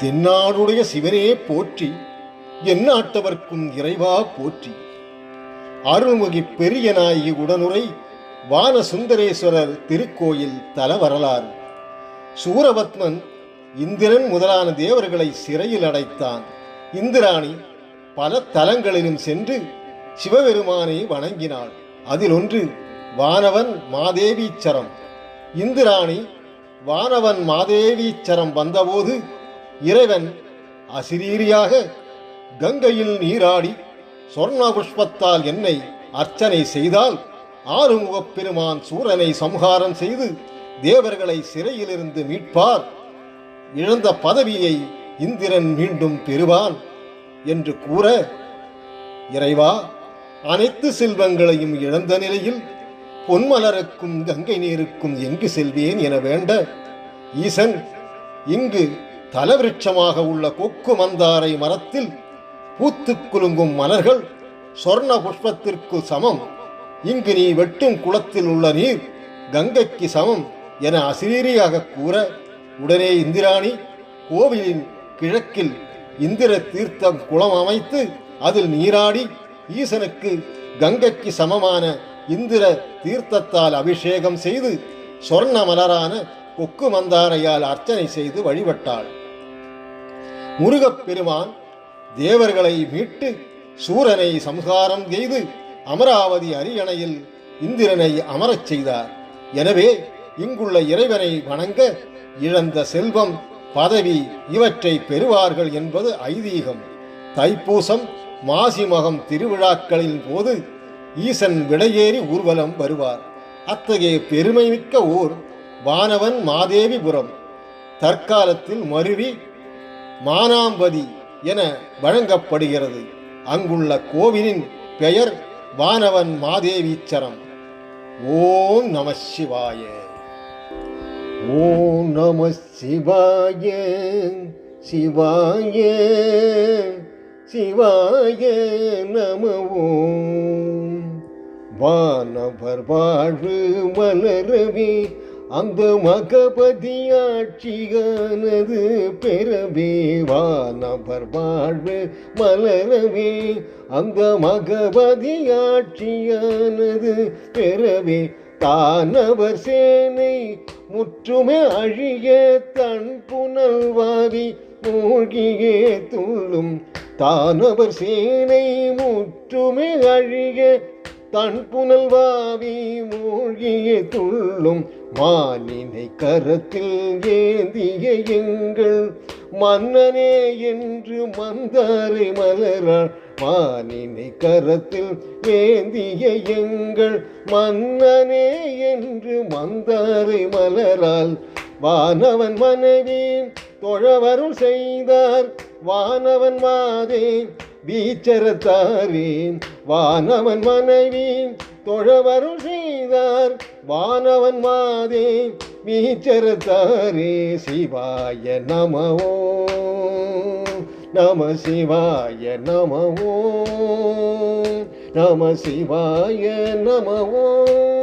தென்னாடுடைய சிவனே போற்றி எந்நாட்டவர்க்கும் இறைவா போற்றி. அருள்முகி பெரிய நாயகி உடனுரை வான சுந்தரேஸ்வரர் திருக்கோயில் தல வரலாறு சூரபத்மன் இந்திரன் முதலான தேவர்களை சிறையில் அடைத்தான். இந்திராணி பல தலங்களிலும் சென்று சிவபெருமானை வணங்கினாள். அதில் ஒன்று வானவன் மாதேவீச்சரம் இந்திராணி வானவன் மாதேவீச்சரம் வந்தபோது இறைவன் அசிரீரியாக கங்கையில் நீராடி சொர்ண புஷ்பத்தால் என்னை அர்ச்சனை செய்தால் ஆறுமுகப் பெருமான் சூரனை சம்ஹாரம் செய்து தேவர்களை சிறையிலிருந்து மீட்பார். இழந்த பதவியை இந்திரன் மீண்டும் பெறுவான் என்று கூற இறைவா அனைத்து செல்வங்களையும் இழந்த நிலையில் பொன்மலருக்கும் கங்கை நீருக்கும் எங்கு செல்வேன் என வேண்ட ஈசன் இங்கு தலவிருட்சமாக உள்ள கொக்கு மந்தாரை மரத்தில் பூத்துக் குலுங்கும் மலர்கள் சொர்ண புஷ்பத்திற்கு சமம். இங்கு நீ வெட்டும் குளத்தில் உள்ள நீர் கங்கைக்கு சமம் என அசிரீரியாக கூற உடனே இந்திராணி கோவிலின் கிழக்கில் இந்திர தீர்த்தம் குளம் அமைத்து அதில் நீராடி ஈசனுக்கு கங்கைக்கு சமமான இந்திர தீர்த்தத்தால் அபிஷேகம் செய்து சொர்ண மலரான கொக்கு மந்தாரையால் அர்ச்சனை செய்து வழிபட்டாள். முருகப் பெருமான் தேவர்களை மீட்டு சூரனை சம்ஹாரம் செய்து அமராவதி அரியணையில் இந்திரனை அமரச் செய்தார். எனவே இங்குள்ள இறைவனை வணங்க இழந்த செல்வம் பதவி இவற்றை பெறுவார்கள் என்பது ஐதீகம். தைப்பூசம் மாசிமகம் திருவிழாக்களின் போது ஈசன் விடையேறி ஊர்வலம் வருவார். அத்தகைய பெருமைமிக்க ஊர் வானவன் மாதேவிபுரம் தற்காலத்தில் மருவி மானாம்பதி என வழங்கப்படுகிறது. அங்குள்ள கோவிலின் பெயர் வானவன் மாதேவீச்சரம் ஓம் நம சிவாய. ஓம் நம சிவாய. சிவாய. சிவாய நம வானவர் வாழ்வு மலரவே. அந்த மகபதி ஆட்சியானது பெறவே வானவர் வாழ்வு மலரவே. அந்த மகபதி ஆட்சியானது பெறவே தானவர் சேனை முற்றுமே அழிய தன் புனல்வாவி மூழ்கியே துள்ளும் தானவர் சேனை முற்றுமே அழிய தன் புனல்வாவி மூழ்கிய துள்ளும் மாலினை கரத்தில் ஏந்திய எங்கள் மன்னனே என்று மந்தாரை மலராள் மாலினை கரத்தில் ஏந்திய எங்கள் மன்னனே என்று மந்தாரை மலரால் வானவன் மனைவி தொழவரும் செய்தார் வானவன் மாதே வீச்சரத்தாரேன் வானவன் மனைவி தொழவருள் செய்தார் வானவன் மாதே வீச்சரத்தாரே சிவாய நமவோ. நம சிவாய நமவோ. நம சிவாய நமவோ.